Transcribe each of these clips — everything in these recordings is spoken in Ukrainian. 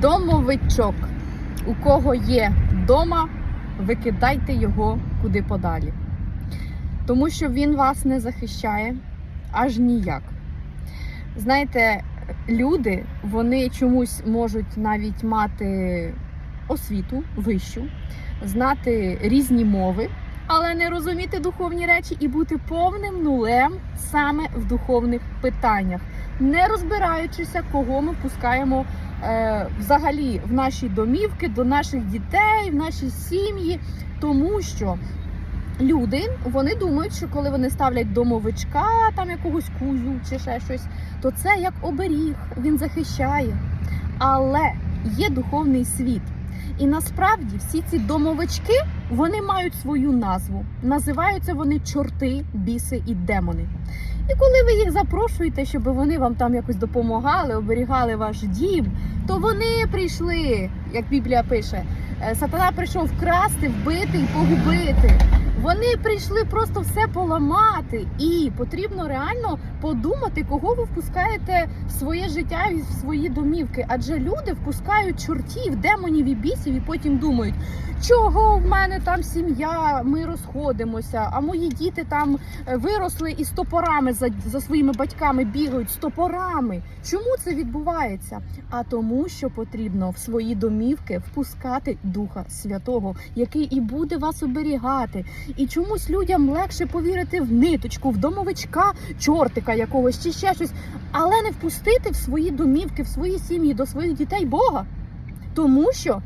Домовичок. У кого є дома, викидайте його куди подалі. Тому що він вас не захищає аж ніяк. Знаєте, люди вони чомусь можуть навіть мати освіту вищу, знати різні мови, але не розуміти духовні речі і бути повним нулем саме в духовних питаннях, не розбираючися, кого ми пускаємо взагалі в наші домівки, до наших дітей, в наші сім'ї, тому що. Люди вони думають, що коли вони ставлять домовичка, там якогось кузю чи ще щось, то це як оберіг, він захищає. Але є духовний світ. І насправді всі ці домовички вони мають свою назву. Називаються вони чорти, біси і демони. І коли ви їх запрошуєте, щоб вони вам там якось допомагали, оберігали ваш дім, то вони прийшли, як Біблія пише, е, сатана прийшов вкрасти, вбити і погубити. Вони прийшли просто все поламати, і потрібно реально подумати, кого ви впускаєте в своє життя і в свої домівки. Адже люди впускають чортів, демонів і бісів, і потім думають, чого в мене там сім'я, ми розходимося, а мої діти там е, виросли і з топорами за, за своїми батьками бігають з топорами. Чому це відбувається? А тому, що потрібно в свої домівки впускати Духа Святого, який і буде вас оберігати. І чомусь людям легше повірити в ниточку, в домовичка, чортика якогось чи ще щось, але не впустити в свої домівки, в свої сім'ї до своїх дітей Бога. Тому що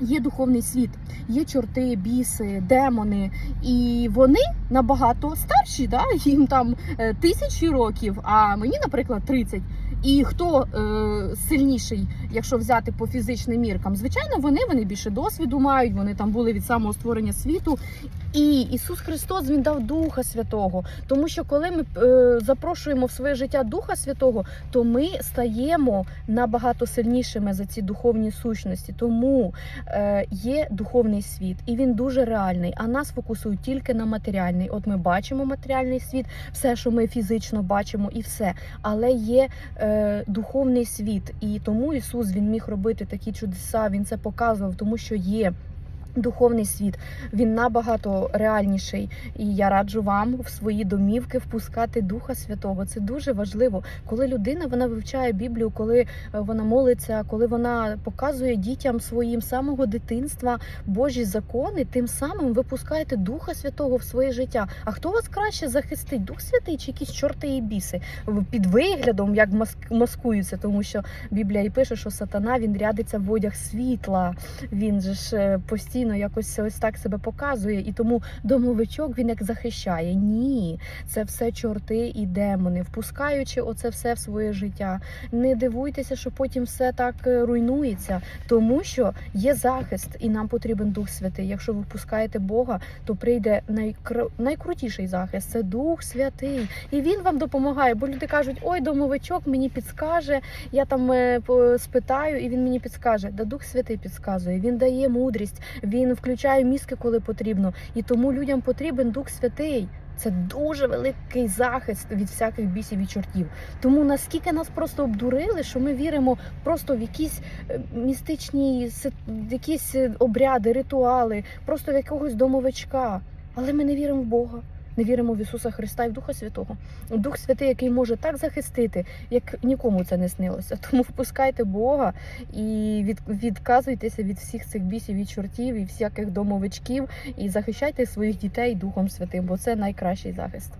є духовний світ, є чорти, біси, демони, і вони набагато старші, да? їм там е, тисячі років, а мені, наприклад, 30. І хто е, сильніший, якщо взяти по фізичним міркам? Звичайно, вони, вони більше досвіду мають, вони там були від самого створення світу. І Ісус Христос Він дав Духа Святого. Тому що коли ми е, запрошуємо в своє життя Духа Святого, то ми стаємо набагато сильнішими за ці духовні сущності. Тому е, є духовний світ, і він дуже реальний. А нас фокусують тільки на матеріальний. От ми бачимо матеріальний світ, все, що ми фізично бачимо, і все. Але є е, духовний світ, і тому Ісус Він міг робити такі чудеса. Він це показував, тому що є. Духовний світ він набагато реальніший, і я раджу вам в свої домівки впускати Духа Святого. Це дуже важливо, коли людина вона вивчає Біблію, коли е, вона молиться, коли вона показує дітям своїм самого дитинства Божі закони. Тим самим ви пускаєте Духа Святого в своє життя. А хто вас краще захистить? Дух Святий чи якісь чорти і біси під виглядом, як маск- маскуються, тому що Біблія і пише, що сатана він рядиться в одяг світла. Він же ж е, постійно якось ось так себе показує, і тому домовичок він як захищає. Ні, це все чорти і демони, впускаючи оце все в своє життя. Не дивуйтеся, що потім все так е, руйнується, тому що є захист, і нам потрібен Дух Святий. Якщо ви впускаєте Бога, то прийде найкр... найкрутіший захист це Дух Святий, і він вам допомагає. Бо люди кажуть, ой, домовичок мені підскаже. Я там е, спитаю, і він мені підскаже. Да Дух Святий підсказує. Він дає мудрість, він включає мізки, коли потрібно. І тому людям потрібен Дух Святий. Це дуже великий захист від всяких бісів і чортів. Тому наскільки нас просто обдурили, що ми віримо просто в якісь е, містичні якісь е, обряди, ритуали, просто в якогось домовичка. Але ми не віримо в Бога. Не віримо в Ісуса Христа і в Духа Святого. Дух Святий, який може так захистити, як нікому це не снилося. Тому впускайте Бога і від, відказуйтеся від всіх цих бісів і чортів і всяких домовичків, і захищайте своїх дітей Духом Святим, бо це найкращий захист.